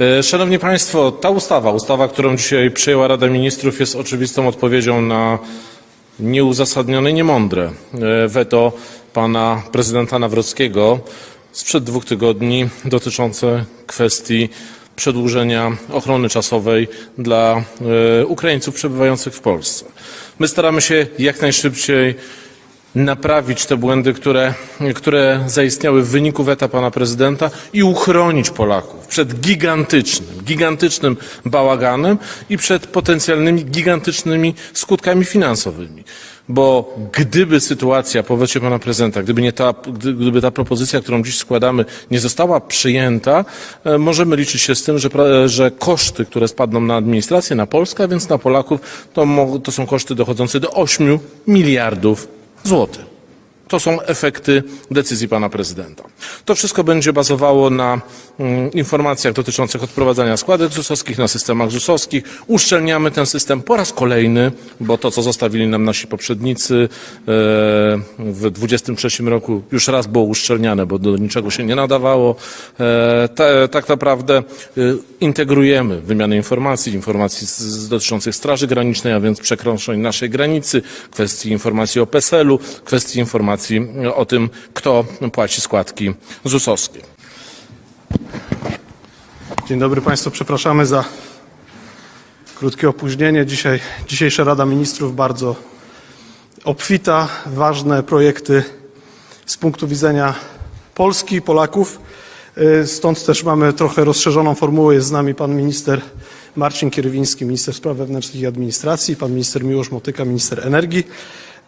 E, Szanowni Państwo, ta ustawa, ustawa, którą dzisiaj przyjęła Rada Ministrów, jest oczywistą odpowiedzią na nieuzasadnione niemądre e, weto pana prezydenta Nawrockiego sprzed dwóch tygodni dotyczące kwestii przedłużenia ochrony czasowej dla e, Ukraińców przebywających w Polsce. My staramy się jak najszybciej naprawić te błędy, które, które zaistniały w wyniku weta pana prezydenta i uchronić Polaków przed gigantycznym, gigantycznym bałaganem i przed potencjalnymi gigantycznymi skutkami finansowymi. Bo gdyby sytuacja po wecie pana prezydenta, gdyby, nie ta, gdy- gdyby ta propozycja, którą dziś składamy, nie została przyjęta, e, możemy liczyć się z tym, że, pra- że koszty, które spadną na administrację, na Polskę, a więc na Polaków, to, to są koszty dochodzące do 8 miliardów zł To są efekty decyzji pana prezydenta. To wszystko będzie bazowało na mm, informacjach dotyczących odprowadzania składek ZUS-owskich, na systemach ZUS-owskich. Uszczelniamy ten system po raz kolejny, bo to, co zostawili nam nasi poprzednicy e, w 23 roku już raz było uszczelniane, bo do niczego się nie nadawało. E, tak naprawdę e, integrujemy wymianę informacji, informacji dotyczących Straży Granicznej, a więc przekroczeń naszej granicy, kwestii informacji o PESEL-u, kwestii informacji o tym, kto płaci składki ZUS-owskie. Dzień dobry Państwu, przepraszamy za krótkie opóźnienie. Dzisiaj, dzisiejsza Rada Ministrów bardzo obfita, ważne projekty z punktu widzenia Polski i Polaków. Y, Stąd też mamy trochę rozszerzoną formułę. Jest z nami pan minister Marcin Kierwiński, minister spraw wewnętrznych i administracji, pan minister Miłosz Motyka, minister energii.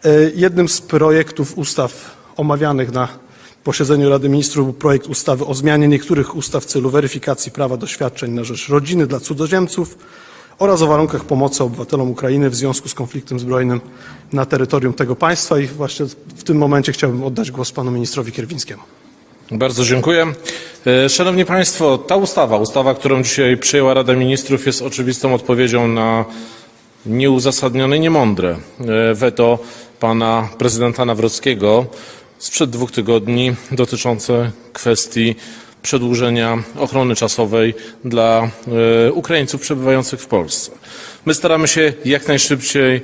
Y, Jednym z projektów ustaw omawianych na posiedzeniu Rady Ministrów był projekt ustawy o zmianie niektórych ustaw w celu weryfikacji prawa do świadczeń na rzecz rodziny dla cudzoziemców oraz o warunkach pomocy obywatelom Ukrainy w związku z konfliktem zbrojnym na terytorium tego państwa. I właśnie w tym momencie chciałbym oddać głos panu ministrowi Kierwińskiemu. Bardzo dziękuję. E, Szanowni Państwo, ta ustawa, ustawa, którą dzisiaj przyjęła Rada Ministrów, jest oczywistą odpowiedzią na nieuzasadnione niemądre e, weto pana prezydenta Nawrockiego sprzed dwóch tygodni dotyczące kwestii przedłużenia ochrony czasowej dla e, Ukraińców przebywających w Polsce. My staramy się jak najszybciej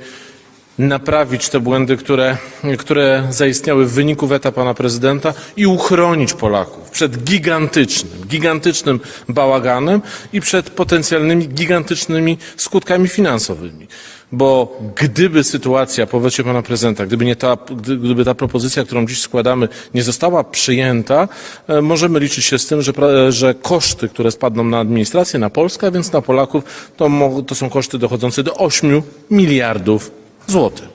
naprawić te błędy, które, które zaistniały w wyniku weta pana prezydenta i uchronić Polaków przed gigantycznym, gigantycznym bałaganem i przed potencjalnymi gigantycznymi skutkami finansowymi. Bo gdyby sytuacja po wecie pana prezydenta, gdyby, nie ta, gdy- gdyby ta propozycja, którą dziś składamy, nie została przyjęta, e, możemy liczyć się z tym, że, pra- że koszty, które spadną na administrację, na Polskę, a więc na Polaków, to, to są koszty dochodzące do 8 miliardów złotych.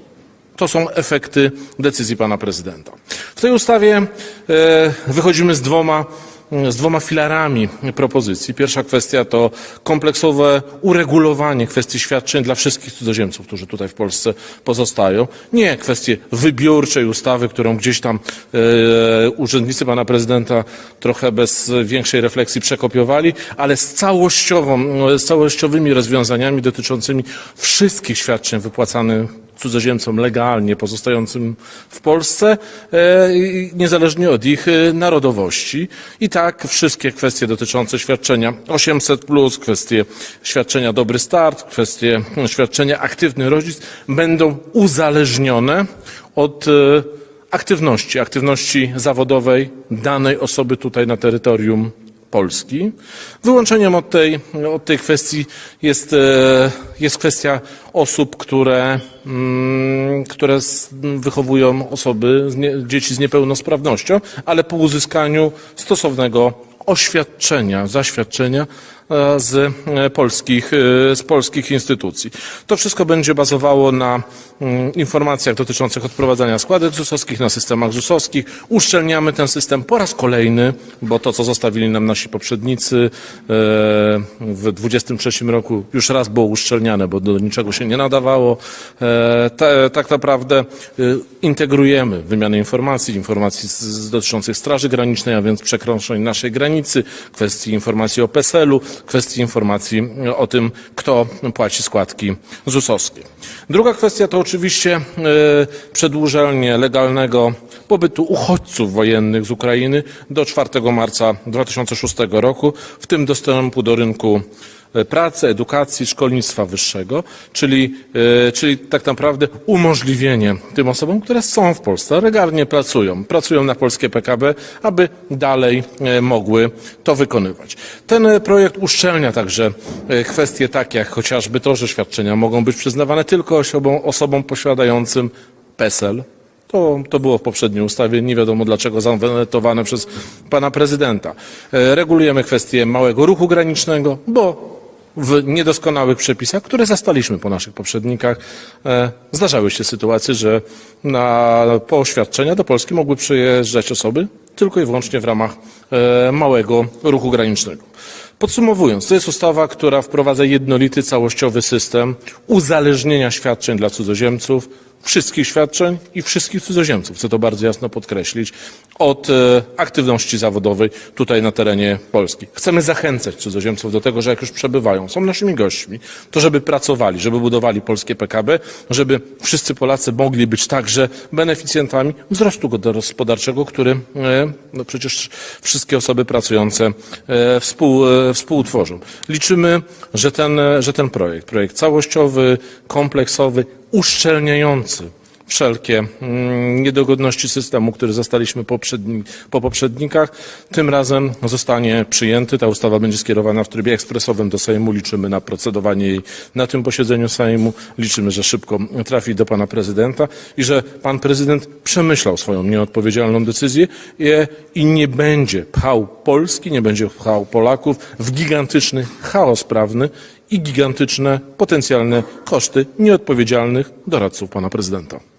To są efekty decyzji pana prezydenta. W tej ustawie e, wychodzimy z dwoma, z dwoma filarami propozycji. Pierwsza kwestia to kompleksowe uregulowanie kwestii świadczeń dla wszystkich cudzoziemców, którzy tutaj w Polsce pozostają. Nie kwestie wybiórczej ustawy, którą gdzieś tam e, urzędnicy pana prezydenta trochę bez większej refleksji przekopiowali, ale z, całościową, z całościowymi rozwiązaniami dotyczącymi wszystkich świadczeń wypłacanych cudzoziemcom legalnie pozostającym w Polsce, e, niezależnie od ich e, narodowości. I tak wszystkie kwestie dotyczące świadczenia 800, kwestie świadczenia Dobry Start, kwestie mm, świadczenia Aktywny Rodzic będą uzależnione od e, aktywności, aktywności zawodowej danej osoby tutaj na terytorium Polski. Wyłączeniem od tej, od tej kwestii jest, e, jest kwestia osób, które, mm, które wychowują osoby, dzieci z niepełnosprawnością, ale po uzyskaniu stosownego oświadczenia, zaświadczenia e, z e, polskich, e, z polskich instytucji. To wszystko będzie bazowało na mm, informacjach dotyczących odprowadzania składek ZUS-owskich, na systemach ZUS-owskich. Uszczelniamy ten system po raz kolejny, bo to, co zostawili nam nasi poprzednicy w 23 roku już raz było uszczelniane, bo do niczego się nie nadawało. E, te, tak naprawdę e, integrujemy wymianę informacji, informacji z, z dotyczących Straży Granicznej, a więc przekroczeń naszej granicy, kwestii informacji o PESEL-u, kwestii informacji o tym, kto płaci składki ZUS-owskie. Druga kwestia to oczywiście e, przedłużenie legalnego pobytu uchodźców wojennych z Ukrainy do 4 marca 2006 roku, w tym dostępu do rynku e, pracy, edukacji, szkolnictwa wyższego, czyli, e, czyli tak naprawdę umożliwienie tym osobom, które są w Polsce, regularnie pracują, pracują na polskie PKB, aby dalej e, mogły to wykonywać. Ten projekt uszczelnia także kwestie takie jak chociażby to, że świadczenia mogą być przyznawane tylko osobom, osobom posiadającym PESEL, to, to było w poprzedniej ustawie, nie wiadomo dlaczego zawetowane przez pana prezydenta. E, Regulujemy kwestię małego ruchu granicznego, bo w niedoskonałych przepisach, które zastaliśmy po naszych poprzednikach, e, zdarzały się sytuacje, że na, po oświadczenia do Polski mogły przyjeżdżać osoby tylko i wyłącznie w ramach e, małego ruchu granicznego. Podsumowując, to jest ustawa, która wprowadza jednolity, całościowy system uzależnienia świadczeń dla cudzoziemców, wszystkich świadczeń i wszystkich cudzoziemców, chcę to bardzo jasno podkreślić, od e, aktywności zawodowej tutaj na terenie Polski. Chcemy zachęcać cudzoziemców do tego, że jak już przebywają, są naszymi gośćmi, to żeby pracowali, żeby budowali polskie PKB, żeby wszyscy Polacy mogli być także beneficjentami wzrostu gospodarczego, który e, no przecież wszystkie osoby pracujące e, współ, współtworzą. Liczymy, że ten, że ten projekt, projekt całościowy, kompleksowy, uszczelniający wszelkie mm, niedogodności systemu, który zastaliśmy poprzedni, po poprzednikach, tym razem zostanie przyjęty. Ta ustawa będzie skierowana w trybie ekspresowym do Sejmu. Liczymy na procedowanie jej na tym posiedzeniu Sejmu. Liczymy, że szybko trafi do pana prezydenta i że pan prezydent przemyślał swoją nieodpowiedzialną decyzję i, i nie będzie pchał Polski, nie będzie pchał Polaków w gigantyczny chaos prawny i gigantyczne potencjalne koszty nieodpowiedzialnych doradców pana prezydenta.